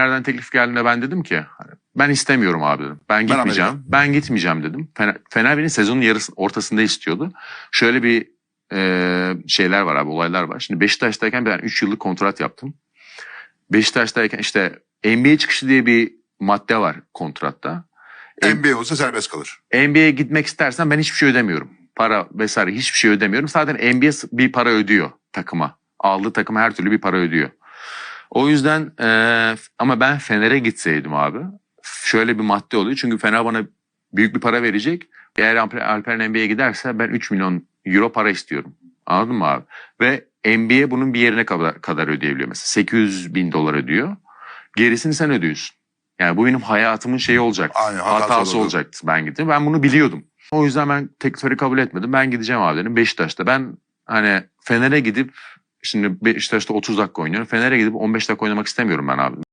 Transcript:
Nereden teklif geldiğinde ben dedim ki ben istemiyorum abi dedim. Ben gitmeyeceğim. Ben, gitmeyeceğim dedim. Fener, Fener beni sezonun yarısı ortasında istiyordu. Şöyle bir e, şeyler var abi olaylar var. Şimdi Beşiktaş'tayken ben 3 yıllık kontrat yaptım. Beşiktaş'tayken işte NBA çıkışı diye bir madde var kontratta. NBA olsa serbest kalır. NBA'ye gitmek istersen ben hiçbir şey ödemiyorum. Para vesaire hiçbir şey ödemiyorum. Zaten NBA bir para ödüyor takıma. Aldığı takıma her türlü bir para ödüyor. O yüzden eee, ama ben Fener'e gitseydim abi şöyle bir madde oluyor. Çünkü Fener bana büyük bir para verecek. Eğer Alper- NBA'ye giderse ben 3 milyon euro para istiyorum. Anladın mı abi? Ve NBA bunun bir yerine kadar, kadar ödeyebiliyor. Mesela 800 bin dolar ödüyor. Gerisini sen ödüyorsun. Yani bu benim hayatımın şeyi olacaktı. Aynen, hatası olacaktı ben gittim. Ben bunu biliyordum. O yüzden ben teklifleri kabul etmedim. Ben gideceğim abi dedim Beşiktaş'ta. Ben hani Fener'e gidip şimdi Beşiktaş'ta 30 dakika oynuyorum. Fener'e gidip 15 dakika oynamak istemiyorum ben abi.